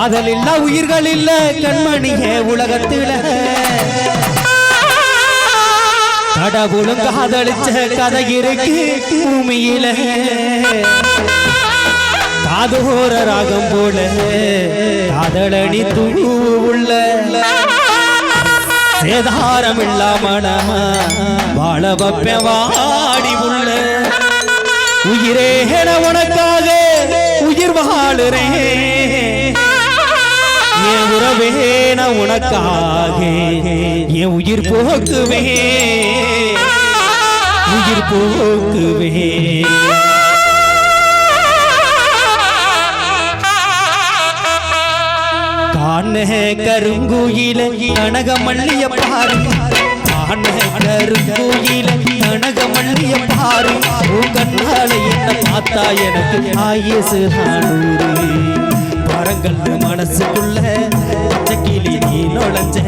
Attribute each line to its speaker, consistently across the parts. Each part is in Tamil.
Speaker 1: காதல் இல்ல உயிர்கள் இல்ல கண்மணியே உலகத்துல. கடவுளும் காதலிச்ச கதை இருக்கு பூமியில. காதோர ராகம் போல காதலடி காதலணி உள்ள. சேதாரம் இல்லாம வாழ வப்ப வாடி உள்ள. உயிரே உனக்காக உயிர் வாழுறேன். என் உறவே நான் உனக்காக என் உயிர் போக்குவே. உயிர் போக்குவே. காண கருங்குயில கனகமல்லிய பாரு. காண கருங்குயில கனகமல்லிய பாரு. உன் கண்ணால என்ன பார்த்தா எனக்கு ஆயசு நானூறு பரங்கள் மனசுக்குள்ள பச்சை கிளி நீ நுழைஞ்ச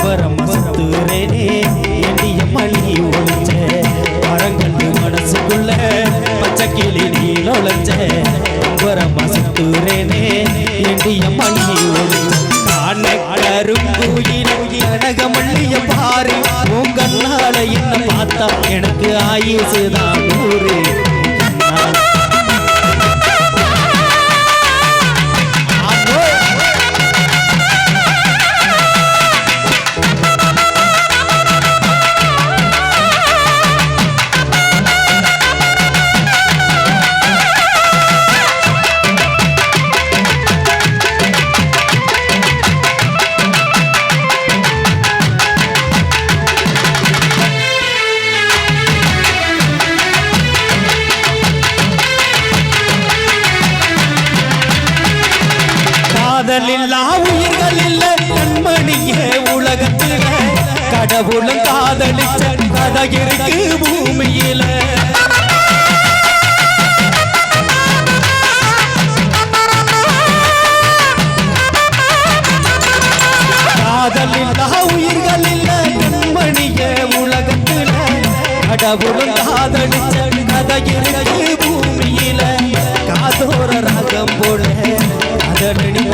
Speaker 1: வரம் மசத்துரேனே எண்ணிய மணி ஒழிஞ்ச பரங்கள் மனசுக்குள்ள பச்சை கிளி நீ நுழைஞ்ச வரம் மசத்துரேனே எண்ணிய மணி ஒழிஞ்ச. கனகமல்லிய பாரு உன் கண்ணால என்ன பார்த்தா எனக்கு ஆயுசுதான் தான் காதலில்லா உயிர்கள் இல்ல கண்மணியே உலகத்தில. கடவுளும் காதலிச்ச கதை இருக்கு பூமியில. காதலில்லா உயிர்கள் இல்ல கண்மணியே உலகத்தில. கடவுளும் காதலிச்ச கதை இருக்கு பூமியில. காதோர ராகம் போல அதனடி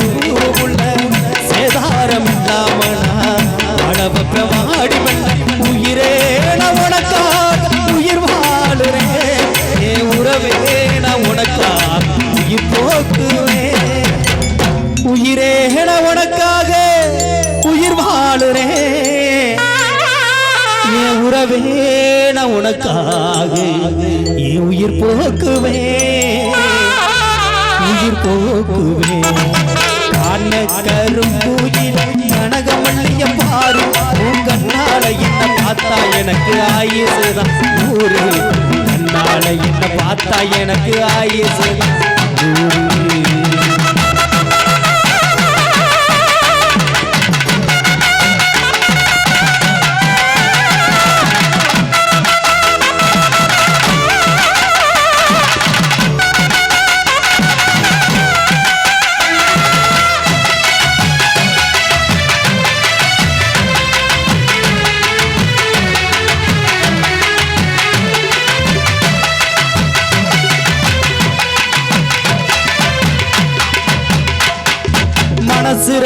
Speaker 1: உயிரே என உனக்காக உயிர் வாழுறேன் என் உறவே நான் உனக்காக என் உயிர் போக்குவே. உயிர் போக்குவே. காண கரும்பூயில கனகமல்லிய பாரு. உன் கண்ணால என்ன பார்த்தா எனக்கு ஆயுசுதான். ஊரு கண்ணால என்ன பார்த்தா எனக்கு ஆயுசுதான்.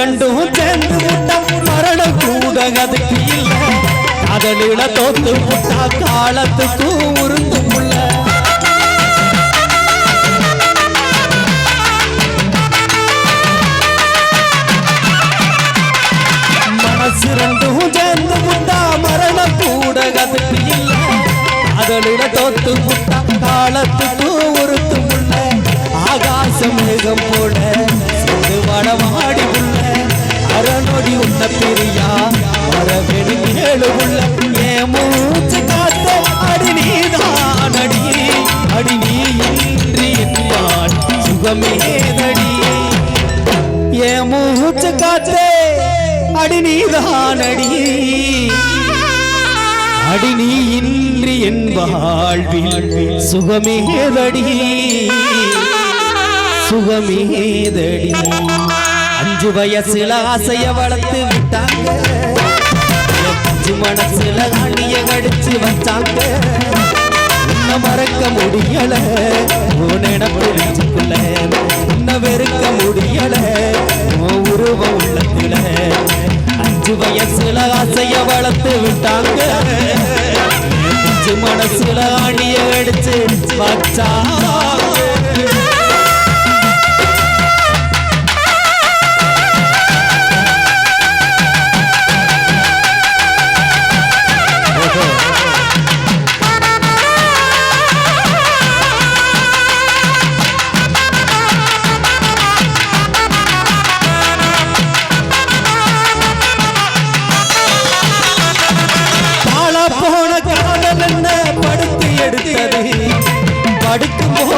Speaker 1: ரெண்டும் சேர்ந்து விட்டா மரண கூட அதுக்கு இல்ல காதலில தோத்து விட்டா காலத்துக்கு உருந்து புள்ள மனசு ரெண்டு அடி நீதான் அடி அடி நீ இன்றி என் வாழ்வில் சுகமேதடி. சுகமேதடி. அஞ்சு வயசுல ஆசைய வளர்த்து விட்டாங்க. அஞ்சு மனசுல அணிய கடிச்சு வச்சாங்க. உன்னை மறக்க முடியல. உன் நினப்பு நெஞ்சுக்குள்ள. உன்னை வெறுக்க முடியல. உருவம் அஞ்சு வயசுல ஆசைய வளர்த்து விட்டாங்க. அஞ்சு மனசுல ஆணிய அடிச்சு வச்சா. படுத்து எடுத்தது படுக்கும்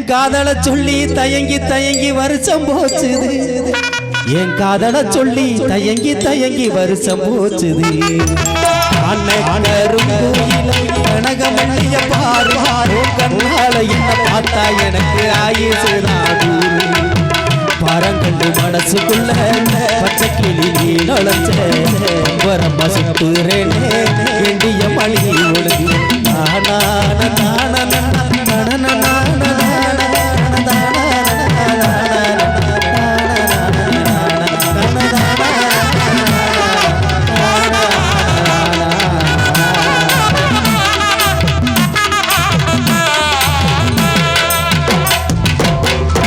Speaker 1: என் காதல சொல்லி தயங்கி தயங்கி வருஷம் போச்சுது. என் காதல சொல்லி தயங்கி தயங்கி வருஷம் போச்சுது. கனகமல்லிய பாரு. கண்ணால என்ன பார்த்தா எனக்கு ஆயுசுதான் பரங்கண்டு மனசுக்குள்ள பச்சை